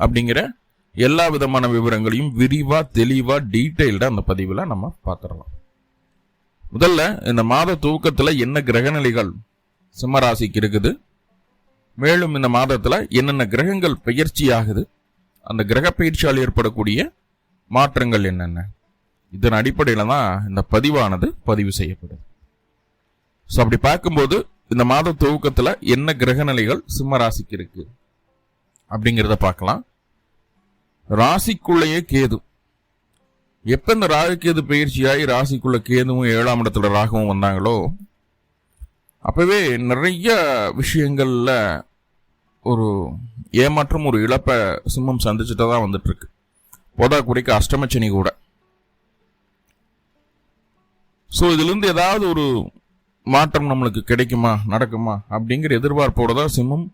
அப்படிங்கிற எல்லா விதமான விவரங்களையும் விரிவா தெளிவா டீட்டெயில்டா அந்த பதிவில் நம்ம பார்த்துடலாம் முதல்ல இந்த மாத துவக்கத்தில் என்ன கிரகநிலைகள் சிம்மராசிக்கு இருக்குது? மேலும் இந்த மாதத்துல என்னென்ன கிரகங்கள் பயிற்சி ஆகுது அந்த கிரக பயிற்சியால் ஏற்படக்கூடிய மாற்றங்கள் என்னென்ன? இதன் அடிப்படையில் தான் இந்த பதிவானது பதிவு செய்யப்படுது. ஸோ அப்படி பார்க்கும்போது இந்த மாத துவக்கத்துல என்ன கிரகநிலைகள் சிம்ம ராசிக்கு இருக்கு? அப்படிங்கிறத பார்க்கலாம். ராசிக்குள்ளேயே கேது. எப்ப இந்த ராகுக்கேது கேது பயிற்சியாகி ராசிக்குள்ள கேதுவும் ஏழாம் இடத்துல ராகவும் வந்தாங்களோ அப்பவே நிறைய விஷயங்கள்ல ஒரு ஏமாற்றம் ஒரு இழப்பை சிம்மம் சந்திச்சுட்டு தான் வந்துட்டு இருக்கு போதா குறைக்க அஷ்டமச்சனி கூட. ஸோ இதுல இருந்து ஏதாவது ஒரு மாற்றம் நம்மளுக்கு கிடைக்குமா நடக்குமா அப்படிங்கிற எதிர்பார்ப்போட தான் சிம்மம்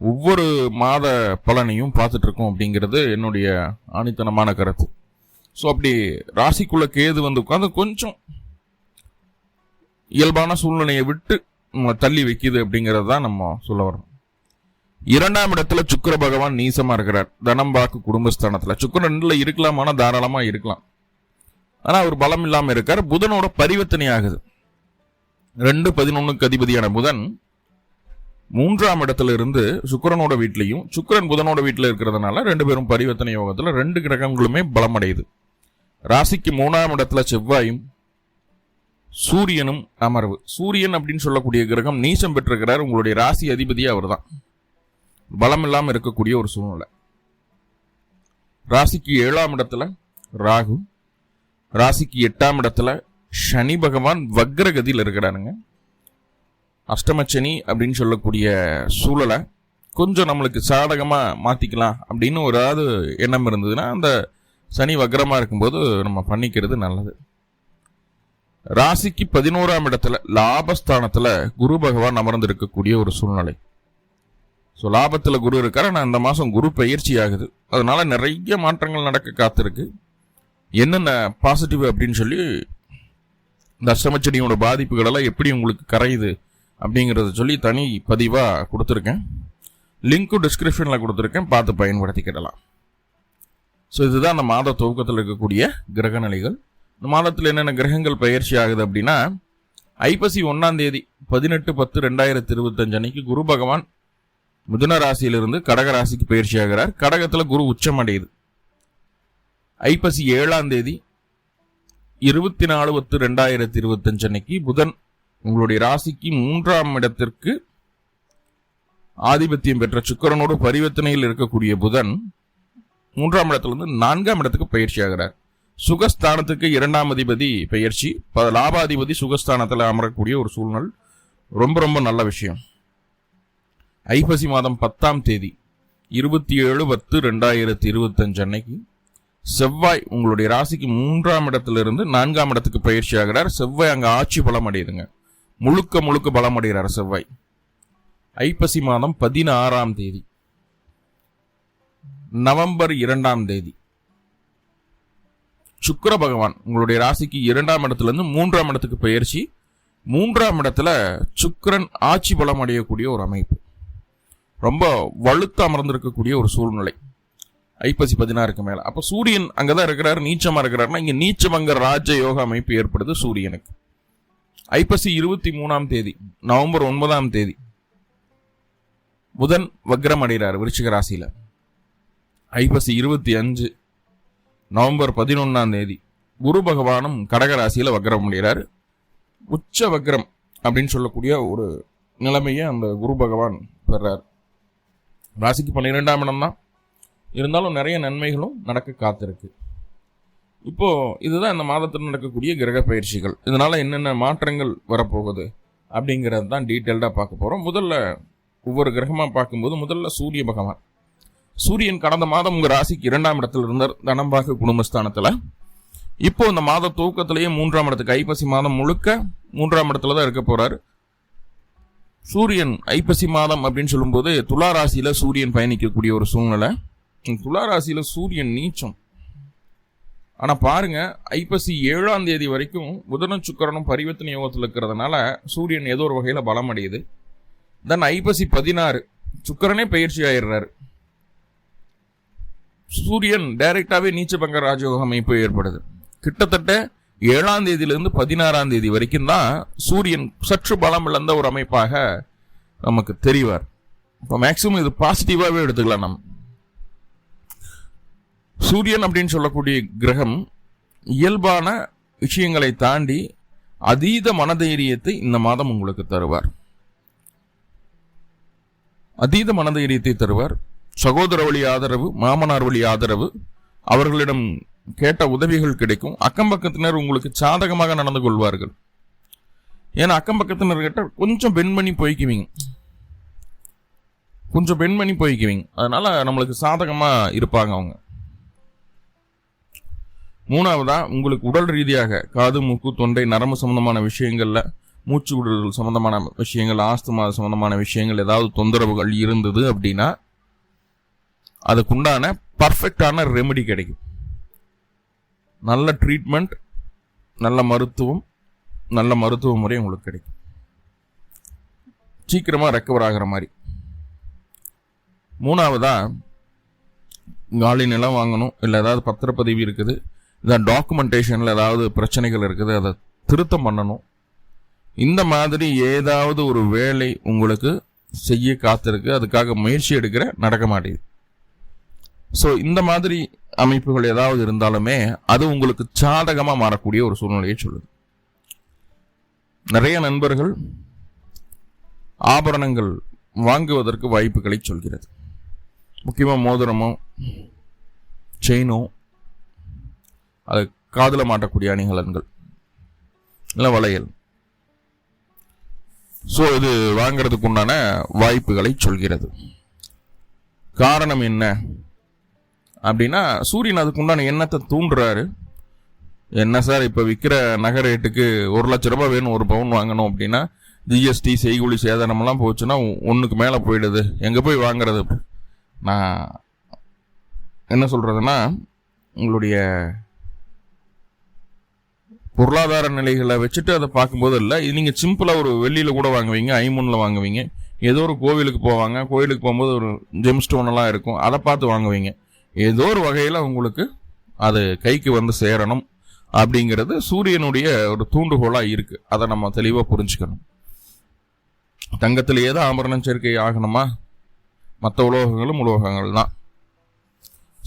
ஒவ்வொரு மாத பலனையும் பார்த்துட்டு இருக்கோம் அப்படிங்கிறது என்னுடைய ஆணித்தனமான கருத்து. ஸோ அப்படி ராசிக்குள்ள கேது வந்து உட்காந்து கொஞ்சம் இயல்பான சூழ்நிலையை விட்டு நம்ம தள்ளி வைக்கிது அப்படிங்கிறது தான் நம்ம சொல்ல வரோம் இரண்டாம் இடத்துல சுக்கர பகவான் நீசமா இருக்கிறார். தனம் பாக்கு குடும்பஸ்தானத்துல. சுக்கிரன்ல இருக்கலாமானா தாராளமா இருக்கலாம். ஆனா அவர் பலம் இல்லாம இருக்கார். புதனோட பரிவர்த்தனை ஆகுது. ரெண்டு பதினொன்னுக்கு அதிபதியான புதன் மூன்றாம் இடத்துல இருந்து சுக்கரனோட வீட்லையும் சுக்கிரன் புதனோட வீட்டில் இருக்கிறதுனால ரெண்டு பேரும் பரிவர்த்தனை யோகத்தில் ரெண்டு கிரகங்களுமே பலமடையுது. ராசிக்கு மூணாம் இடத்துல செவ்வாயும் சூரியனும் அமர்வு. சூரியன் அப்படின்னு சொல்லக்கூடிய கிரகம் நீசம் பெற்றிருக்கிறார். உங்களுடைய ராசி அதிபதி அவர்தான். பலம் இல்லாமல் இருக்கக்கூடிய ஒரு சூழ்நிலை. ராசிக்கு ஏழாம் இடத்துல ராகு. ராசிக்கு எட்டாம் இடத்துல சனி பகவான் வக்ரகதியில் இருக்கிறாருங்க. அஷ்டமச்சனி அப்படின்னு சொல்லக்கூடிய சூழலை கொஞ்சம் நம்மளுக்கு சாதகமாக மாற்றிக்கலாம் அப்படின்னு ஒரு ஏதாவது எண்ணம் இருந்ததுன்னா அந்த சனி வக்ரமாக இருக்கும்போது நம்ம பண்ணிக்கிறது நல்லது. ராசிக்கு பதினோராம் இடத்துல லாபஸ்தானத்தில் குரு பகவான் அமர்ந்திருக்கக்கூடிய ஒரு சூழ்நிலை. ஸோ லாபத்தில் குரு இருக்கார் ஆனால் இந்த மாதம் குரு பயிற்சி ஆகுது. அதனால நிறைய மாற்றங்கள் நடக்க காத்திருக்கு. என்னென்ன பாசிட்டிவ் அப்படின்னு சொல்லி இந்த அஷ்டமச்சனியோட பாதிப்புகளெல்லாம் எப்படி உங்களுக்கு கரையுது அப்படிங்கிறத சொல்லி தனி பதிவாக கொடுத்துருக்கேன். லிங்க்கும் டிஸ்கிரிப்ஷனில் கொடுத்துருக்கேன். பார்த்து பயன்படுத்திக்கிடலாம். ஸோ இதுதான் அந்த மாத துவக்கத்தில் இருக்கக்கூடிய கிரக நிலைகள் இந்த மாதத்தில் என்னென்ன கிரகங்கள் பயிற்சி ஆகுது அப்படின்னா ஐப்பசி ஒன்றாம் தேதி பதினெட்டு பத்து ரெண்டாயிரத்தி இருபத்தஞ்சு அன்னைக்கு குரு பகவான் மிதுன ராசியிலிருந்து கடக ராசிக்கு பயிற்சி ஆகிறார். கடகத்தில் குரு உச்சம் அடையுது ஐப்பசி ஏழாம் தேதி இருபத்தி நாலு பத்து ரெண்டாயிரத்தி இருபத்தஞ்சு அன்னைக்கு புதன் உங்களுடைய ராசிக்கு மூன்றாம் இடத்திற்கு ஆதிபத்தியம் பெற்ற சுக்கரனோடு பரிவர்த்தனையில் இருக்கக்கூடிய புதன் மூன்றாம் இடத்திலிருந்து நான்காம் இடத்துக்கு பயிற்சி ஆகிறார். சுகஸ்தானத்துக்கு இரண்டாம் அதிபதி பயிற்சி. லாபாதிபதி சுகஸ்தானத்தில் அமரக்கூடிய ஒரு சூழ்நிலை. ரொம்ப ரொம்ப நல்ல விஷயம். ஐப்பசி மாதம் பத்தாம் தேதி இருபத்தி ஏழு பத்து ரெண்டாயிரத்தி இருபத்தஞ்சு அன்னைக்கு செவ்வாய் உங்களுடைய ராசிக்கு மூன்றாம் இடத்திலிருந்து நான்காம் இடத்துக்கு பயிற்சி ஆகிறார். செவ்வாய் அங்கே ஆட்சி பலம் அடையுதுங்க. முழுக்க முழுக்க பலமடைகிறார் செவ்வாய். ஐப்பசி மாதம் பதினாறாம் தேதி. நவம்பர் இரண்டாம் தேதி. சுக்கர பகவான் உங்களுடைய ராசிக்கு இரண்டாம் இடத்துலேருந்து மூன்றாம் இடத்துக்கு பயிற்சி மூன்றாம் இடத்துல சுக்கரன் ஆட்சி பலம் அடையக்கூடிய ஒரு அமைப்பு. ரொம்ப வலுத்து அமர்ந்திருக்கக்கூடிய ஒரு சூழ்நிலை. ஐப்பசி பதினாறுக்கு மேலே. அப்போ சூரியன் அங்கே தான் இருக்கிறாரு நீச்சமாக இருக்கிறாருன்னா இங்கே நீச்சமங்க ராஜ யோக அமைப்பு ஏற்படுது சூரியனுக்கு. ஐப்பசி இருபத்தி மூணாம் தேதி நவம்பர் ஒன்பதாம் தேதி புதன் வக்ரம் அடைகிறார் விருச்சிக ராசியில். ஐப்பசி இருபத்தி அஞ்சு நவம்பர் பதினொன்றாம் தேதி குரு பகவானும் கடகராசியில் வக்ரம் அடைகிறார். உச்ச வக்ரம் அப்படின்னு சொல்லக்கூடிய ஒரு நிலைமையை அந்த குரு பகவான் பெறார். ராசிக்கு பன்னிரெண்டாம் இடம் தான் இருந்தாலும் நிறைய நன்மைகளும் நடக்க காத்திருக்கு. இப்போ இதுதான் இந்த மாதத்தில் நடக்கக்கூடிய கிரக பயிற்சிகள். இதனால என்னென்ன மாற்றங்கள் வரப்போகுது அப்படிங்கிறது தான் டீட்டெயில்டாக பார்க்க போகிறோம் முதல்ல ஒவ்வொரு கிரகமாக பார்க்கும்போது முதல்ல சூரிய பகவான். சூரியன் கடந்த மாதம் உங்கள் ராசிக்கு இரண்டாம் இடத்துல இருந்தார் தனம்பாக குடும்பஸ்தானத்தில். இப்போ இந்த மாத துவக்கத்திலேயே மூன்றாம் இடத்துக்கு ஐப்பசி மாதம் முழுக்க மூன்றாம் இடத்துல தான் இருக்க போகிறார் சூரியன் ஐப்பசி மாதம் அப்படின்னு சொல்லும்போது துலாராசியில் சூரியன் பயணிக்கக்கூடிய ஒரு சூழ்நிலை. துலா ராசியில் சூரியன் நீச்சம். ஆனால் பாருங்க ஐப்பசி ஏழாம் தேதி வரைக்கும் புதனும் சுக்கரனும் பரிவர்த்தனை யோகத்தில் இருக்கிறதுனால சூரியன் ஏதோ ஒரு வகையில் பலம் அடையுது. தென் ஐப்பசி பதினாறு சுக்கரனே பயிற்சி ஆயிடுறாரு. சூரியன் டைரக்டாவே நீச்சபங்க ராஜயோக அமைப்பு ஏற்படுது. கிட்டத்தட்ட ஏழாம் தேதியிலிருந்து பதினாறாம் தேதி வரைக்கும் தான் சூரியன் சற்று பலம் இழந்த ஒரு அமைப்பாக நமக்கு தெரிவார். இப்போ மேக்சிமம் இது பாசிட்டிவாகவே எடுத்துக்கலாம் நம்ம. சூரியன் அப்படின்னு சொல்லக்கூடிய கிரகம் இயல்பான விஷயங்களை தாண்டி அதீத மனதைரியத்தை இந்த மாதம் உங்களுக்கு தருவார். அதீத மனதைரியத்தை தருவார். சகோதர வழி ஆதரவு மாமனார் வழி ஆதரவு அவர்களிடம் கேட்ட உதவிகள் கிடைக்கும். அக்கம் பக்கத்தினர் உங்களுக்கு சாதகமாக நடந்து கொள்வார்கள். ஏன்னா அக்கம் பக்கத்தினர் கிட்ட கொஞ்சம் பெண்மணி போய்க்குவீங்க. கொஞ்சம் பெண்மணி போய்க்குவீங்க. அதனால நம்மளுக்கு சாதகமாக இருப்பாங்க அவங்க. மூணாவதா உங்களுக்கு உடல் ரீதியாக காது மூக்கு தொண்டை நரம்பு சம்பந்தமான விஷயங்கள்ல மூச்சு விடுதல் சம்பந்தமான விஷயங்கள் ஆஸ்துமா சம்பந்தமான விஷயங்கள் ஏதாவது தொந்தரவுகள் இருந்தது அப்படின்னா அதுக்குண்டான பர்ஃபெக்டான ரெமெடி கிடைக்கும். நல்ல ட்ரீட்மெண்ட் நல்ல மருத்துவம் நல்ல மருத்துவ முறை உங்களுக்கு கிடைக்கும். சீக்கிரமாக ரெக்கவர் ஆகிற மாதிரி. மூணாவதா காலி நிலம் வாங்கணும் இல்லை ஏதாவது பத்திரப்பதிவு இருக்குது இந்த டாக்குமெண்டேஷனில் ஏதாவது பிரச்சனைகள் இருக்குது அதை திருத்தம் பண்ணணும். இந்த மாதிரி ஏதாவது ஒரு வேலை உங்களுக்கு செய்ய காத்திருக்கு அதுக்காக முயற்சி எடுக்கிற நடக்க மாட்டேங்குது. ஸோ இந்த மாதிரி அமைப்புகள் ஏதாவது இருந்தாலுமே அது உங்களுக்கு சாதகமாக மாறக்கூடிய ஒரு சூழ்நிலையை சொல்லுது. நிறைய நண்பர்கள் ஆபரணங்கள் வாங்குவதற்கு வாய்ப்புகளை சொல்கிறது. முக்கியமாக மோதிரமோ செயினோ அது காதில் மாட்டக்கூடிய அணிகலன்கள். இல்லை வளையல். ஸோ இது வாங்கிறதுக்கு உண்டான வாய்ப்புகளை சொல்கிறது. காரணம் என்ன? அப்படின்னா சூரியன் அதுக்கு உண்டான எண்ணத்தை தூண்டுறாரு. என்ன சார் இப்போ விற்கிற நகை ரேட்டுக்கு ஒரு லட்ச ரூபாய் வேணும் ஒரு பவுன் வாங்கணும் அப்படின்னா ஜிஎஸ்டி செய்கூலி சேதாரமெல்லாம் போச்சுன்னா ஒன்றுக்கு மேலே போயிடுது. எங்கே போய் வாங்குறது? நான் என்ன சொல்கிறதுன்னா உங்களுடைய பொருளாதார நிலைகளை வச்சுட்டு அதை பார்க்கும்போது இல்லை. நீங்கள் சிம்பிளாக ஒரு வெள்ளியில் கூட வாங்குவீங்க ஐமூனில் வாங்குவீங்க. ஏதோ ஒரு கோவிலுக்கு போவாங்க கோவிலுக்கு போகும்போது ஒரு ஜெம் ஸ்டோனெல்லாம் இருக்கும் அதை பார்த்து வாங்குவீங்க. ஏதோ ஒரு வகையில் உங்களுக்கு அது கைக்கு வந்து சேரணும் அப்படிங்கிறது சூரியனுடைய ஒரு தூண்டுகோலாக இருக்குது அதை நம்ம தெளிவாக புரிஞ்சுக்கணும். தங்கத்தில் ஏதோ ஆபரணம் சேர்க்கை ஆகணுமா? மற்ற உலோகங்களும் உலோகங்கள் தான்.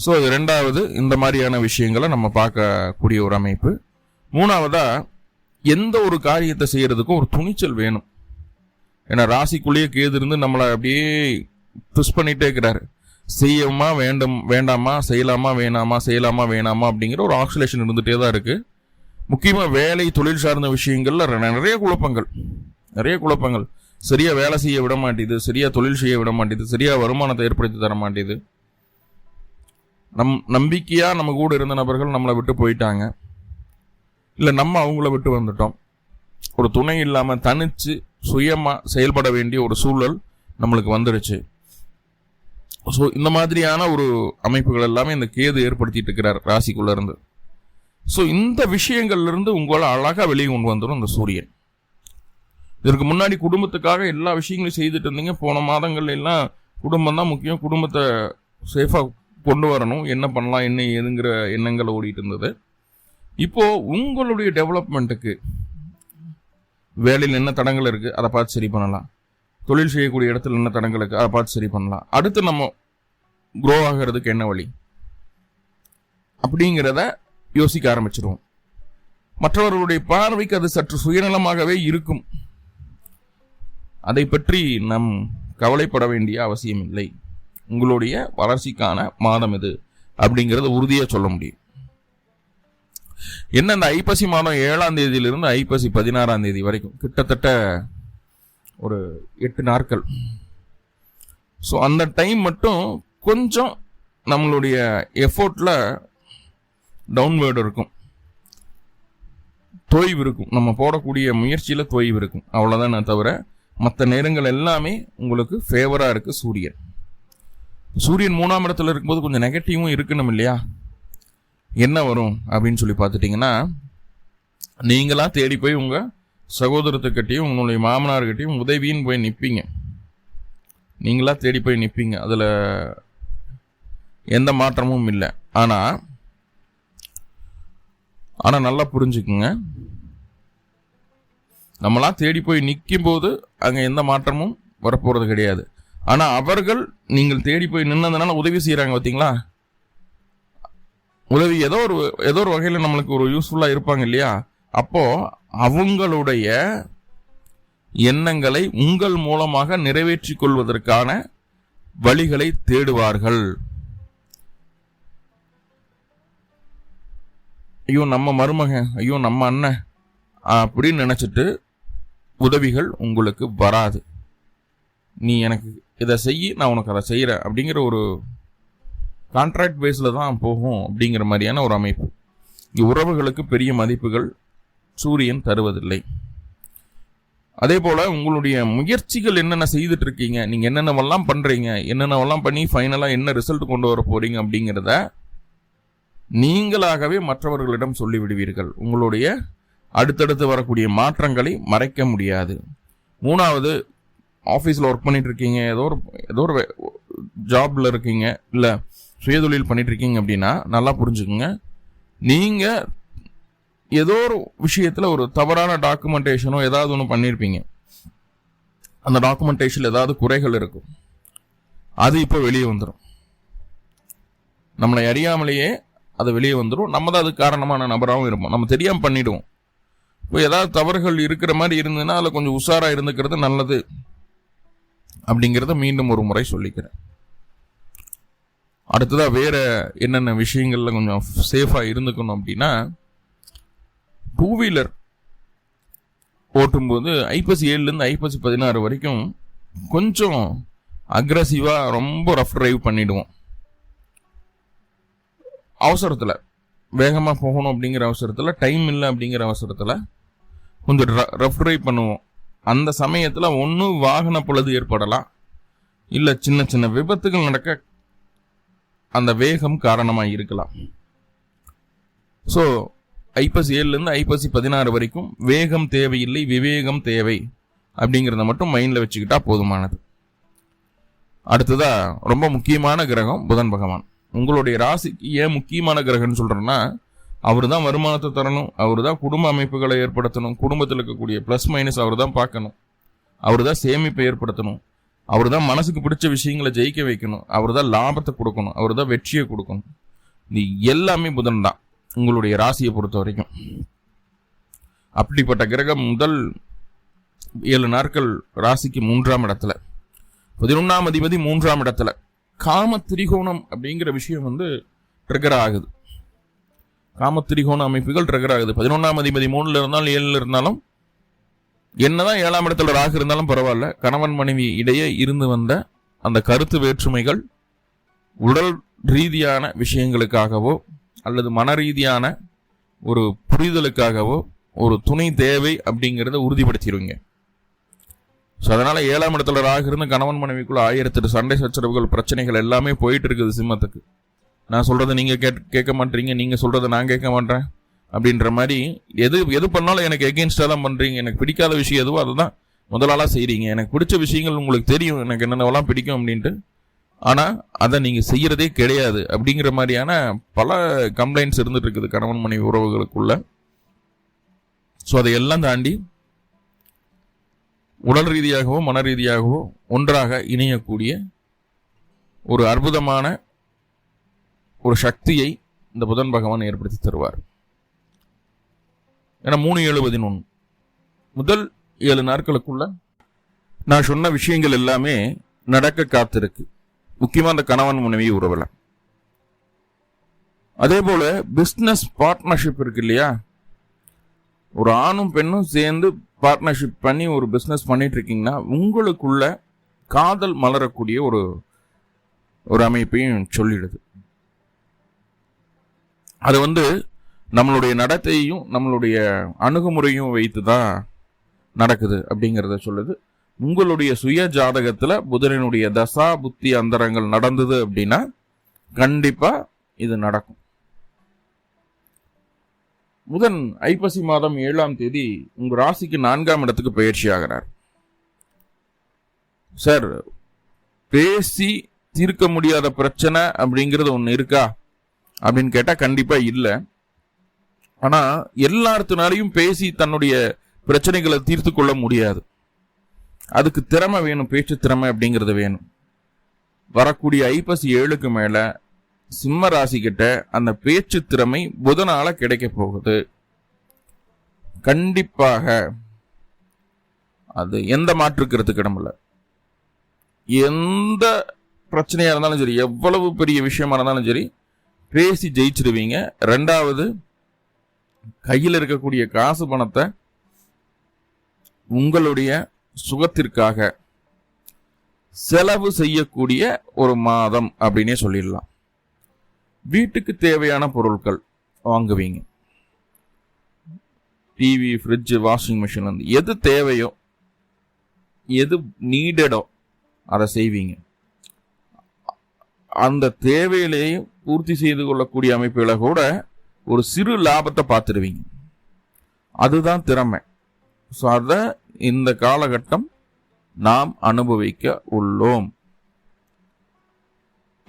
ஸோ இது ரெண்டாவது இந்த மாதிரியான விஷயங்களை நம்ம பார்க்கக்கூடிய ஒரு அமைப்பு. மூணாவதா எந்த ஒரு காரியத்தை செய்யறதுக்கும் ஒரு துணிச்சல் வேணும். ஏன்னா ராசிக்குள்ளேயே கேது இருந்து நம்மளை அப்படியே புஷ் பண்ணிட்டே இருக்கிறாரு. செய்யமா வேண்டும் வேண்டாமா செய்யலாமா வேணாமா செய்யலாமா வேணாமா அப்படிங்கிற ஒரு ஆக்சிலேஷன் இருந்துகிட்டே தான் இருக்குது முக்கியமாக வேலை தொழில் சார்ந்த விஷயங்களில் நிறைய குழப்பங்கள். நிறைய குழப்பங்கள். சரியாக வேலை செய்ய விட மாட்டேது சரியாக தொழில் செய்ய விட மாட்டேது சரியாக வருமானத்தை ஏற்படுத்தி தர மாட்டேது. நம் நம்பிக்கையாக நம்ம கூட இருந்த நபர்கள் நம்மளை விட்டு போயிட்டாங்க. இல்லை நம்ம அவங்கள விட்டு வந்துட்டோம். ஒரு துணை இல்லாமல் தனிச்சு சுயமாக செயல்பட வேண்டிய ஒரு சூழல் நம்மளுக்கு வந்துடுச்சு ஸோ இந்த மாதிரியான ஒரு அமைப்புகள் எல்லாமே இந்த கேது ஏற்படுத்திட்டு இருக்கிறார் ராசிக்குள்ள இருந்து. ஸோ இந்த விஷயங்கள்லேருந்து உங்களை உங்களால் அழகாக வெளியே கொண்டு வந்துடும் இந்த சூரியன். இதற்கு முன்னாடி குடும்பத்துக்காக எல்லா விஷயங்களையும் செய்துட்டு இருந்தீங்க. போன மாதங்கள்ல எல்லாம் குடும்பம் தான் முக்கியம். குடும்பத்தை சேஃபாக கொண்டு வரணும். என்ன பண்ணலாம் என்ன ஏதுங்கிற எண்ணங்கள் ஓடிட்டு இருந்தது. இப்போ உங்களுடைய டெவலப்மெண்ட்டுக்கு வேலையில் என்ன தடங்கள் இருக்கு அதை பார்த்து சரி பண்ணலாம். தொழில் செய்யக்கூடிய இடத்துல என்ன தடங்கள் இருக்குது அதை பார்த்து சரி பண்ணலாம். அடுத்து நம்ம க்ரோ ஆகிறதுக்கு என்ன வழி? அப்படிங்கிறத யோசிக்க ஆரம்பிச்சிருவோம். மற்றவர்களுடைய பார்வைக்கு அது சற்று சுயநலமாகவே இருக்கும். அதை பற்றி நம் கவலைப்பட வேண்டிய அவசியம் இல்லை. உங்களுடைய வளர்ச்சிக்கான மாதம் இது அப்படிங்கிறத உறுதியாக சொல்ல முடியும். என்ன இந்த ஐப்பசி மாதம் ஏழாம் தேதியிலிருந்து ஐப்பசி பதினாறாம் தேதி வரைக்கும்? கிட்டத்தட்ட ஒரு எட்டு நாட்கள். ஸோ அந்த டைம் மட்டும் கொஞ்சம் நம்மளுடைய எஃபோர்ட்டில் டவுன்வேர்டு இருக்கும். தொய்வு இருக்கும். நம்ம போடக்கூடிய முயற்சியில் தொய்வு இருக்கும். அவ்வளோதானே தவிர மற்ற நேரங்கள் எல்லாமே உங்களுக்கு ஃபேவராக இருக்குது சூரியன். சூரியன் மூணாம் இடத்துல இருக்கும்போது கொஞ்சம் நெகட்டிவும் இருக்கணும் இல்லையா? என்ன வரும் அப்படின்னு சொல்லி பார்த்துட்டிங்கன்னா நீங்களாக தேடி போய் உங்கள் சகோதரத்துக்கிட்டையும் உங்களுடைய மாமனார்கிட்டையும் உதவின்னு போய் நிற்பீங்க நீங்களாக தேடி போய் நிற்பீங்க அதில் எந்த மாற்றமும் இல்லை. ஆனால் ஆனால் நல்லா புரிஞ்சுக்குங்க. நம்மளாம் தேடி போய் நிற்கும் போது அங்கே எந்த மாற்றமும் வரப்போகிறது கிடையாது. ஆனால் அவர்கள் நீங்கள் தேடி போய் நின்னதுனால உதவி செய்கிறாங்க பார்த்தீங்களா உதவி ஏதோ ஒரு ஏதோ ஒரு வகையில் நம்மளுக்கு ஒரு யூஸ்ஃபுல்லாக இருப்பாங்க இல்லையா? அப்போ அவங்களுடைய எண்ணங்களை உங்கள் மூலமாக நிறைவேற்றி கொள்வதற்கான வழிகளை தேடுவார்கள். ஐயோ நம்ம மருமகன் ஐயோ நம்ம அண்ணன் அப்படின்னு நினச்சிட்டு உதவிகள் உங்களுக்கு வராது. நீ எனக்கு இதை செய்யி நான் உனக்கு அதை செய்கிறேன் அப்படிங்கிற ஒரு கான்ட்ராக்ட் பேஸில் தான் போகும் அப்படிங்கிற மாதிரியான ஒரு அமைப்பு. இங்கே உறவுகளுக்கு பெரிய மதிப்புகள் சூரியன் தருவதில்லை. அதே போல் உங்களுடைய முயற்சிகள் என்னென்ன செய்துட்டு இருக்கீங்க நீங்கள் என்னென்னவெல்லாம் பண்ணுறீங்க என்னென்னவெல்லாம் பண்ணி ஃபைனலாக என்ன ரிசல்ட் கொண்டு வர போகிறீங்க அப்படிங்கிறத நீங்களாகவே மற்றவர்களிடம் சொல்லிவிடுவீர்கள். உங்களுடைய அடுத்தடுத்து வரக்கூடிய மாற்றங்களை மறைக்க முடியாது. மூணாவது ஆஃபீஸில் ஒர்க் பண்ணிட்டு இருக்கீங்க ஏதோ ஒரு ஏதோ ஒரு ஜாப்ல இருக்கீங்க இல்லை சுயதொழில் பண்ணிட்டு இருக்கீங்க அப்படின்னா நல்லா புரிஞ்சுக்குங்க. நீங்கள் ஏதோ ஒரு விஷயத்தில் ஒரு தவறான டாக்குமெண்டேஷனோ ஏதாவது ஒன்று பண்ணியிருப்பீங்க அந்த டாக்குமெண்டேஷனில் ஏதாவது குறைகள் இருக்கும். அது இப்போ வெளியே வந்துடும் நம்மளை அறியாமலேயே அது வெளியே வந்துடும் நம்ம தான் அதுக்கு காரணமான நபராகவும் இருப்போம். நம்ம தெரியாமல் பண்ணிவிடுவோம் இப்போ ஏதாவது தவறுகள் இருக்கிற மாதிரி இருந்ததுன்னா அதில் கொஞ்சம் உஷாராக இருந்துக்கிறது நல்லது. அப்படிங்கிறத மீண்டும் ஒரு முறை சொல்லிக்கிறேன். அடுத்ததாக வேறு என்னென்ன விஷயங்களில் கொஞ்சம் சேஃபாக இருந்துக்கணும் அப்படின்னா டூ வீலர் ஓட்டும்போது ஐப்பசி ஏழுலேருந்து ஐப்பசி பதினாறு வரைக்கும் கொஞ்சம் அக்ரஸிவாக ரொம்ப ரஃப் ட்ரைவ் பண்ணிவிடுவோம் அவசரத்தில் வேகமாக போகணும் அப்படிங்கிற அவசரத்தில் டைம் இல்லை அப்படிங்கிற அவசரத்தில் கொஞ்சம் ரஃப் ட்ரைவ் பண்ணுவோம். அந்த சமயத்தில் ஒன்று வாகன பொழுது ஏற்படலாம். இல்லை சின்ன சின்ன விபத்துகள் நடக்க அந்த வேகம் காரணமாக இருக்கலாம். ஸோ ஐப்பசி ஏழுலேருந்து ஐப்பசி பதினாறு வரைக்கும் வேகம் தேவையில்லை விவேகம் தேவை அப்படிங்கிறத மட்டும் மைண்டில் வச்சுக்கிட்டா போதுமானது. அடுத்ததாக ரொம்ப முக்கியமான கிரகம் புதன் பகவான். உங்களுடைய ராசிக்கு ஏன் முக்கியமான கிரகம்னு சொல்கிறேன்னா அவர் தான் வருமானத்தை தரணும் அவர் தான் குடும்ப அமைப்புகளை ஏற்படுத்தணும் குடும்பத்தில் இருக்கக்கூடிய ப்ளஸ் மைனஸ் அவர் தான் பார்க்கணும். அவர் தான் சேமிப்பை ஏற்படுத்தணும். அவர் தான் மனசுக்கு பிடிச்ச விஷயங்களை ஜெயிக்க வைக்கணும். அவர் தான் லாபத்தை கொடுக்கணும். அவர் தான் வெற்றியை கொடுக்கணும். இது எல்லாமே புதன் தான். உங்களுடைய ராசியை பொறுத்த வரைக்கும். அப்படிப்பட்ட கிரகம் முதல் ஏழு நாட்கள் ராசிக்கு மூன்றாம் இடத்துல. பதினொன்றாம் அதிபதி மூன்றாம் இடத்துல. காம திரிகோணம் அப்படிங்கிற விஷயம் வந்து ட்ரிகர் ஆகுது. காம திரிகோண அமைப்புகள் ட்ரிகர் ஆகுது. பதினொன்றாம் அதிபதி மூணுல இருந்தாலும் ஏழுல இருந்தாலும் என்னதான் ஏழாம் இடத்துல ராகு இருந்தாலும் பரவாயில்ல கணவன் மனைவி இடையே இருந்து வந்த அந்த கருத்து வேற்றுமைகள் உடல் ரீதியான விஷயங்களுக்காகவோ அல்லது மன ரீதியான ஒரு புரிதலுக்காகவோ ஒரு துணை தேவை அப்படிங்கிறத உறுதிப்படுத்திடுவீங்க. ஸோ அதனால் ஏழாம் இடத்துல ராகு இருந்து கணவன் மனைவிக்குள்ள ஆயிரத்தெட்டு சண்டை சச்சரவுகள் பிரச்சனைகள் எல்லாமே போயிட்டு இருக்குது சிம்மத்துக்கு. நான் சொல்கிறத நீங்கள் கேட் கேட்க மாட்டீங்க நீங்கள் சொல்கிறத நான் கேட்க மாட்டேன். அப்படின்ற மாதிரி எது எது பண்ணாலும் எனக்கு எகெயின்ஸ்டாக தான் பண்ணுறீங்க எனக்கு பிடிக்காத விஷயம் எதுவோ அதை தான் முதலாளாக செய்கிறீங்க எனக்கு பிடிச்ச விஷயங்கள் உங்களுக்கு தெரியும். எனக்கு என்னென்னவெல்லாம் பிடிக்கும் அப்படின்ட்டு. ஆனால் அதை நீங்கள் செய்கிறதே கிடையாது அப்படிங்கிற மாதிரியான பல கம்ப்ளைண்ட்ஸ் இருந்துட்டு இருக்குது கணவன் மனைவி உறவுகளுக்குள்ள. ஸோ அதையெல்லாம் தாண்டி உடல் ரீதியாகவோ மன ரீதியாகவோ ஒன்றாக இணையக்கூடிய ஒரு அற்புதமான ஒரு சக்தியை இந்த புதன் பகவான் ஏற்படுத்தி தருவார். ஏன்னா மூணு ஏழு பதினொன்று முதல் ஏழு நாட்களுக்குள்ள நான் சொன்ன விஷயங்கள் எல்லாமே நடக்க காத்திருக்கு. முக்கியமாக அந்த கணவன் மனைவி உறவில். அதே போல பிஸ்னஸ் பார்ட்னர்ஷிப் இருக்கு இல்லையா? ஒரு ஆணும் பெண்ணும் சேர்ந்து பார்ட்னர்ஷிப் பண்ணி ஒரு பிஸ்னஸ் பண்ணிட்டு இருக்கீங்கன்னா உங்களுக்குள்ள காதல் மலரக்கூடிய ஒரு ஒரு அமைப்பையும் சொல்லிடுது. அது வந்து நம்மளுடைய நடத்தையும் நம்மளுடைய அணுகுமுறையும் வைத்து தான் நடக்குது அப்படிங்கிறத சொல்லுது. உங்களுடைய சுய ஜாதகத்தில் புதனினுடைய தசா புத்தி அந்தரங்கள் நடந்தது அப்படின்னா கண்டிப்பாக இது நடக்கும். புதன் ஐப்பசி மாதம் ஏழாம் தேதி உங்கள் ராசிக்கு நான்காம் இடத்துக்கு பயிற்சி ஆகிறார். சார் பேசி தீர்க்க முடியாத பிரச்சனை அப்படிங்கிறது ஒன்று இருக்கா? அப்படின்னு கேட்டால் கண்டிப்பாக இல்லை. ஆனா எல்லாத்தினாலையும் பேசி தன்னுடைய பிரச்சனைகளை தீர்த்து கொள்ள முடியாது. அதுக்கு திறமை வேணும் பேச்சு திறமை அப்படிங்கிறது வேணும். வரக்கூடிய ஐப்பசி ஏழுக்கு மேல சிம்ம ராசி கிட்ட அந்த பேச்சு திறமை புதனால கிடைக்க போகுது. கண்டிப்பாக அது எந்த மாற்றுக்கிறதுக்கு இடமில்ல எந்த பிரச்சனையா இருந்தாலும் சரி எவ்வளவு பெரிய விஷயமா இருந்தாலும் சரி பேசி ஜெயிச்சிடுவீங்க ரெண்டாவது கையில் இருக்கக்கூடிய காசு பணத்தை உங்களுடைய சுகத்திற்காக செலவு செய்யக்கூடிய ஒரு மாதம் அப்படின்னே சொல்லிடலாம். வீட்டுக்கு தேவையான பொருட்கள் வாங்குவீங்க. டிவி ஃப்ரிட்ஜு வாஷிங் மிஷின் வந்து எது தேவையோ எது நீடடோ அதை செய்வீங்க. அந்த தேவையிலேயும் பூர்த்தி செய்து கொள்ளக்கூடிய அமைப்புகளை கூட ஒரு சிறு லாபத்தை பார்த்துருவீங்க. அதுதான் திறமை. ஸோ அதை இந்த காலகட்டம் நாம் அனுபவிக்க உள்ளோம்.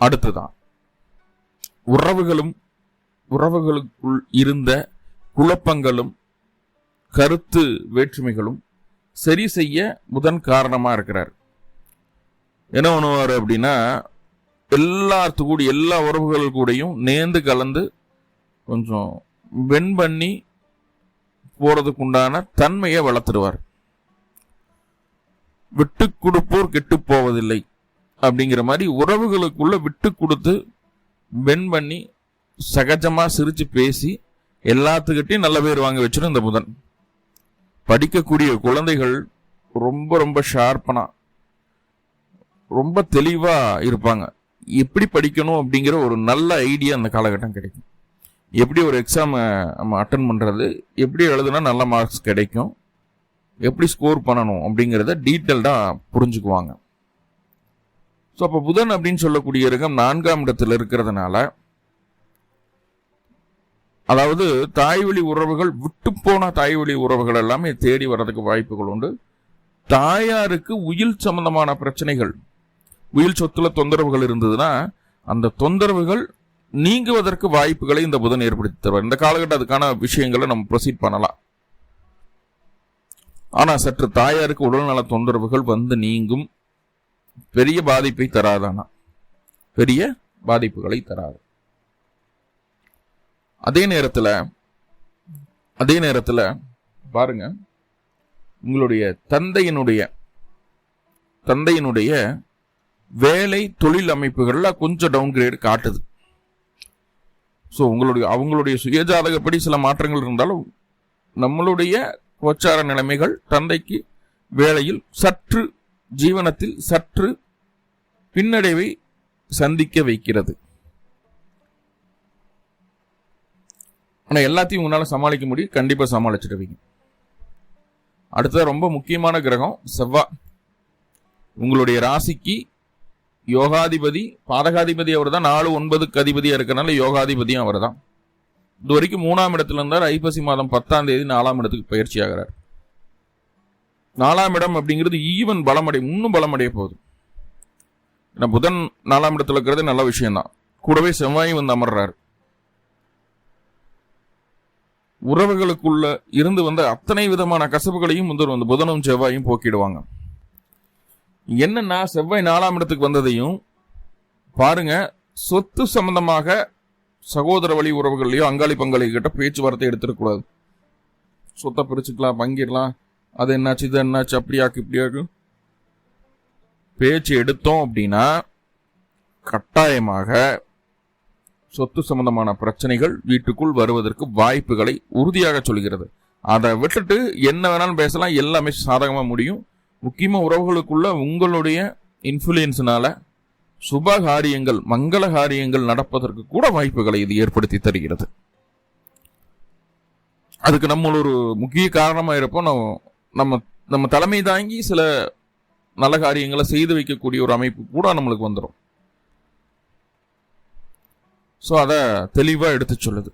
அடுத்துதான் உறவுகளும் உறவுகளுக்குள் இருந்த குழப்பங்களும் கருத்து வேற்றுமைகளும் சரி செய்ய முதன் காரணமாக இருக்கிறார். என்ன பண்ணுவார் அப்படின்னா எல்லாத்து கூட எல்லா உறவுகள் கூடயும் நேர்ந்து கலந்து கொஞ்சம் வெண் பண்ணி போகிறதுக்கு உண்டான தன்மையை வளர்த்துடுவார் விட்டு கொடுப்போர் கெட்டு போவதில்லை அப்படிங்கிற மாதிரி உறவுகளுக்குள்ள விட்டு கொடுத்து வெண் பண்ணி சகஜமாக சிரித்து பேசி எல்லாத்துக்கிட்டையும் நல்ல பேர் வாங்க வச்சிடும் இந்த புதன். படிக்கக்கூடிய குழந்தைகள் ரொம்ப ரொம்ப ஷார்ப்பனா ரொம்ப தெளிவாக இருப்பாங்க. எப்படி படிக்கணும் அப்படிங்கிற ஒரு நல்ல ஐடியா அந்த காலகட்டம் கிடைக்கும். எப்படி ஒரு எக்ஸாமை நம்ம அட்டன் பண்ணுறது எப்படி எழுதுனா நல்ல மார்க்ஸ் கிடைக்கும்? எப்படி ஸ்கோர் பண்ணணும்? அப்படிங்கிறத டீட்டெயில்டாக புரிஞ்சுக்குவாங்க. ஸோ அப்போ புதன் அப்படின்னு சொல்லக்கூடிய இருக்கம் நான்காம் இடத்துல இருக்கிறதுனால அதாவது தாய்வழி உறவுகள் விட்டு போன தாய்வழி உறவுகள் எல்லாமே தேடி வர்றதுக்கு வாய்ப்புகள் உண்டு. தாயாருக்கு உயில் சம்பந்தமான பிரச்சனைகள் உயில் சொத்துல தொந்தரவுகள் இருந்ததுன்னா அந்த தொந்தரவுகள் நீங்குவதற்கு வாய்ப்புகளை இந்த புதன் ஏற்படுத்தி தருவார். இந்த காலகட்டம் அதுக்கான விஷயங்களை நம்ம ப்ரொசீட் பண்ணலாம். ஆனால் சற்று தாயாருக்கு உடல்நல தொந்தரவுகள் வந்து நீங்கும். பெரிய பாதிப்பை தராதானா பெரிய பாதிப்புகளை தராது. அதே நேரத்தில் அதே நேரத்தில் பாருங்க உங்களுடைய தந்தையினுடைய தந்தையினுடைய வேலை தொழில் அமைப்புகளில் கொஞ்சம் டவுன் கிரேடு காட்டுது. ஸோ உங்களுடைய அவங்களுடைய சுயஜாதகப்படி சில மாற்றங்கள் இருந்தாலும் நம்மளுடைய கோச்சார நிலைமைகள் தந்தைக்கு வேளையில் சற்று ஜீவனத்தில் சற்று பின்னடைவை சந்திக்க வைக்கிறது. ஆனால் எல்லாத்தையும் உங்களால் சமாளிக்க முடியும். கண்டிப்பாக சமாளிச்சிடுவீங்க. அடுத்தது ரொம்ப முக்கியமான கிரகம் செவ்வா. உங்களுடைய ராசிக்கு யோகாதிபதி பாதகாதிபதி அவர் தான் நாலு ஒன்பதுக்கு அதிபதியாக இருக்கிறனால யோகாதிபதியும் அவர் தான் இது வரைக்கும் மூணாம் இடத்துல இருந்தார். ஐப்பசி மாதம் பத்தாம் தேதி நாலாம் இடத்துக்கு பயிற்சி ஆகிறார். நாலாம் இடம் அப்படிங்கிறது ஈவன் பலமடை இன்னும் பலமடைய போகுது. ஏன்னா புதன் நாலாம் இடத்துல இருக்கிறது நல்ல விஷயம்தான். கூடவே செவ்வாயும் வந்து அமர்றாரு. உறவுகளுக்குள்ள இருந்து வந்த அத்தனை விதமான கசப்புகளையும் வந்து புதனும் செவ்வாயும் போக்கிடுவாங்க. என்னன்னா செவ்வாய் நாலாம் இடத்துக்கு வந்ததையும் பாருங்க சொத்து சம்பந்தமாக சகோதர வழி உறவுகள்லையோ அங்காளி பங்காளி கிட்ட பேச்சுவார்த்தை எடுத்துடக்கூடாது. சொத்தை பிரிச்சுக்கலாம் பங்கிடலாம் அது என்னாச்சு இது என்னாச்சு அப்படியாக்கு இப்படியாக்கு பேச்சு எடுத்தோம் அப்படின்னா கட்டாயமாக சொத்து சம்பந்தமான பிரச்சனைகள் வீட்டுக்குள் வருவதற்கு வாய்ப்புகளை உறுதியாக சொல்கிறது. அதை விட்டுட்டு என்ன வேணாலும் பேசலாம் எல்லாமே சாதகமாக முடியும். முக்கியமாக உறவுகளுக்குள்ள உங்களுடைய இன்ஃபுளுயன்ஸ்னால சுப காரியங்கள் மங்கள காரியங்கள் நடப்பதற்கு கூட வாய்ப்புகளை இது ஏற்படுத்தி தருகிறது. அதுக்கு நம்ம ஒரு முக்கிய காரணமாக இருப்போம். நம்ம நம்ம நம்ம தலைமை தாங்கி சில நல்ல காரியங்களை செய்து வைக்கக்கூடிய ஒரு அமைப்பு கூட நம்மளுக்கு வந்துடும் ஸோ அதை தெளிவாக எடுத்து சொல்லுது.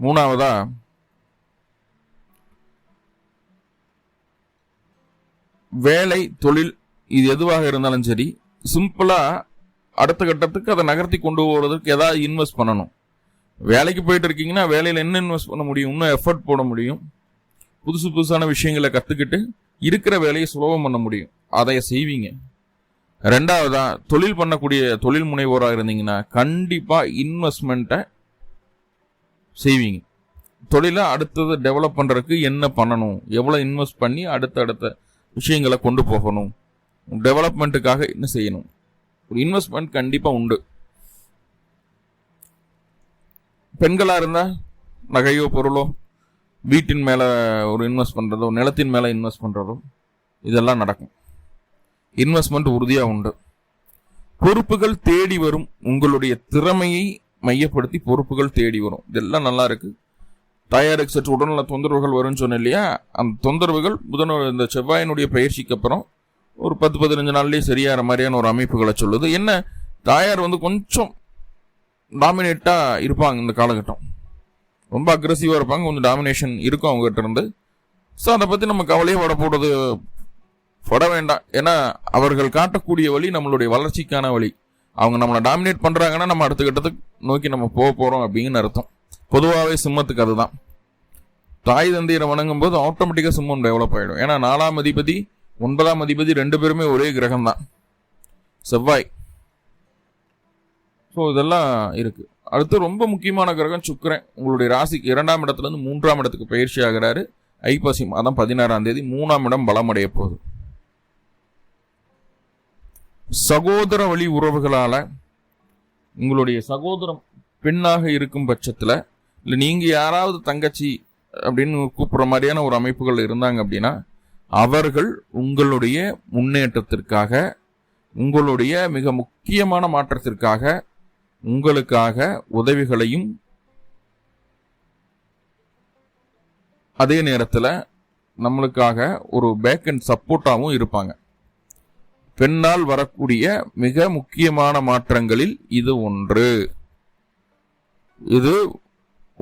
மூணாவதாக வேலை தொழில் இது எதுவாக இருந்தாலும் சரி சிம்பிளாக அடுத்த கட்டத்துக்கு அதை நகர்த்தி கொண்டு போகிறதுக்கு ஏதாவது இன்வெஸ்ட் பண்ணணும். வேலைக்கு போயிட்டு இருக்கீங்கன்னா வேலையில் என்ன இன்வெஸ்ட் பண்ண முடியும்? இன்னும் எஃபர்ட் போட முடியும். புதுசு புதுசான விஷயங்களை கற்றுக்கிட்டு இருக்கிற வேலையை சுலபம் பண்ண முடியும். அதை செய்வீங்க. ரெண்டாவதா தொழில் பண்ணக்கூடிய தொழில் முனைவோராக இருந்தீங்கன்னா கண்டிப்பாக இன்வெஸ்ட்மெண்ட்டை செய்வீங்க. தொழிலை அடுத்தது டெவலப் பண்ணுறதுக்கு என்ன பண்ணணும்? எவ்வளோ இன்வெஸ்ட் பண்ணி அடுத்த அடுத்த விஷயங்களை கொண்டு போகணும். டெவலப்மெண்ட்டுக்காக என்ன செய்யணும்? ஒரு இன்வெஸ்ட்மெண்ட் கண்டிப்பாக உண்டு. பெண்களாக இருந்தால் நகையோ பொருளோ வீட்டின் மேலே ஒரு இன்வெஸ்ட் பண்ணுறதோ நிலத்தின் மேலே இன்வெஸ்ட் பண்ணுறதோ இதெல்லாம் நடக்கும். இன்வெஸ்ட்மெண்ட் உறுதியாக உண்டு. பொறுப்புகள் தேடி வரும். உங்களுடைய திறமையை மையப்படுத்தி பொறுப்புகள் தேடி வரும். இதெல்லாம் நல்லா இருக்குது தாயாருக்கு சற்று உடல்நல தொந்தரவுகள் வரும்னு சொன்னேன் இல்லையா? அந்த தொந்தரவுகள் புதன இந்த செவ்வாயினுடைய பயிற்சிக்கு அப்புறம் ஒரு பத்து பதினஞ்சு நாள்லேயே சரியாகிற மாதிரியான ஒரு அமைப்புகளை சொல்லுது. என்ன? தாயார் வந்து கொஞ்சம் டாமினேட்டாக இருப்பாங்க இந்த காலகட்டம். ரொம்ப அக்ரஸிவாக இருப்பாங்க. கொஞ்சம் டாமினேஷன் இருக்கும் அவங்ககிட்ட இருந்து. ஸோ அதை பற்றி நம்ம கவலையே பட போடுறது பட வேண்டாம். ஏன்னா அவர்கள் காட்டக்கூடிய வழி நம்மளுடைய வளர்ச்சிக்கான வழி. அவங்க நம்மளை டாமினேட் பண்ணுறாங்கன்னா நம்ம அடுத்த கட்டத்துக்கு நோக்கி நம்ம போக போகிறோம் அப்படின்னு அர்த்தம். பொதுவாகவே சிம்மத்துக்கு அதுதான். தாய் தந்தையரை வணங்கும் போது ஆட்டோமேட்டிக்காக சிம்மம் டெவலப் ஆகிடும் ஏன்னா நாலாம் அதிபதி ஒன்பதாம் அதிபதி ரெண்டு பேருமே ஒரே கிரகம் தான் செவ்வாய். ஸோ இதெல்லாம் இருக்குது அடுத்து ரொம்ப முக்கியமான கிரகம் சுக்கரன். உங்களுடைய ராசிக்கு இரண்டாம் இடத்துலேருந்து மூன்றாம் இடத்துக்கு பயிற்சி ஆகிறாரு. ஐப்பசி மாதம் பதினாறாம் தேதி மூணாம் இடம் பலமடைய போகுது. சகோதர வழி உறவுகளால் உங்களுடைய சகோதரம் பெண்ணாக இருக்கும் பட்சத்தில் இல்லை நீங்கள் யாராவது தங்கச்சி அப்படின்னு கூப்பிட்ற மாதிரியான ஒரு அமைப்புகள் இருந்தாங்க அப்படின்னா அவர்கள் உங்களுடைய முன்னேற்றத்திற்காக உங்களுடைய மிக முக்கியமான மாற்றத்திற்காக உங்களுக்காக உதவிகளையும் அதே நேரத்தில் நம்மளுக்காக ஒரு பேக் அண்ட் சப்போர்ட்டாகவும் இருப்பாங்க. பெண்ணால் வரக்கூடிய மிக முக்கியமான மாற்றங்களில் இது ஒன்று. இது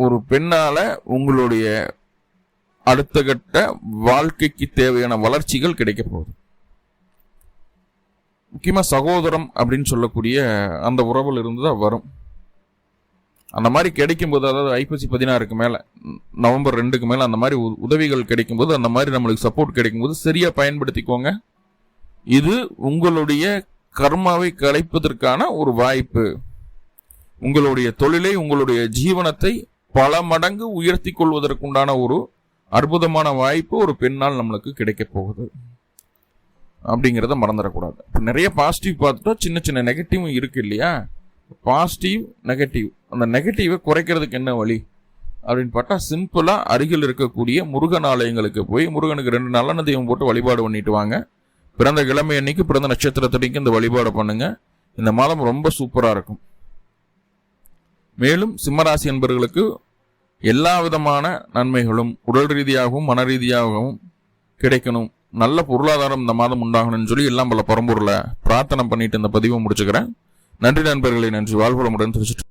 ஒரு பெண்ணால உங்களுடைய அடுத்த கட்ட வாழ்க்கைக்கு தேவையான வளர்ச்சிகள் கிடைக்க போகுது. முக்கியமா சகோதரம் அப்படின்னு சொல்லக்கூடிய அந்த உறவுல இருந்து தான் வரும். அந்த மாதிரி கிடைக்கும்போது அதாவது ஐப்பசி பதினாறுக்கு மேலே நவம்பர் ரெண்டுக்கு மேலே அந்த மாதிரி உதவிகள் கிடைக்கும்போது அந்த மாதிரி நம்மளுக்கு சப்போர்ட் கிடைக்கும்போது சரியாக பயன்படுத்திக்கோங்க. இது உங்களுடைய கர்மாவை கலைப்பதற்கான ஒரு வாய்ப்பு. உங்களுடைய தொழிலை உங்களுடைய ஜீவனத்தை பல மடங்கு உயர்த்தி கொள்வதற்குண்டான ஒரு அற்புதமான வாய்ப்பு ஒரு பெண்ணால் நம்மளுக்கு கிடைக்க போகுது. அப்படிங்கிறத மறந்துடக்கூடாது. இப்போ நிறைய பாசிட்டிவ் பார்த்துட்டா சின்ன சின்ன நெகட்டிவும் இருக்குது இல்லையா? பாசிட்டிவ் நெகட்டிவ் அந்த நெகட்டிவை குறைக்கிறதுக்கு என்ன வழி? அப்படின்னு பார்த்தா சிம்பிளாக அருகில் இருக்கக்கூடிய முருகன் ஆலயங்களுக்கு போய் முருகனுக்கு ரெண்டு நல்லெண்ண தெய்வம் போட்டு வழிபாடு பண்ணிட்டு வாங்க. பிறந்த கிழமை அன்னைக்கு பிறந்த நட்சத்திரத்தடிக்கு இந்த வழிபாடு பண்ணுங்கள் இந்த மாதம் ரொம்ப சூப்பராக இருக்கும். மேலும் சிம்மராசி என்பவர்களுக்கு எல்லா விதமான நன்மைகளும் உடல் ரீதியாகவும் மன ரீதியாகவும் கிடைக்கணும். நல்ல பொருளாதாரம் இந்த மாதம் உண்டாகணும்னு சொல்லி எல்லாம் பல பரம்பூரில் பிரார்த்தனை பண்ணிட்டு இந்த பதிவை முடிச்சுக்கிறேன். நன்றி நண்பர்களை நன்றி. வாழ்வளமுடன் தெரிவிச்சுட்டு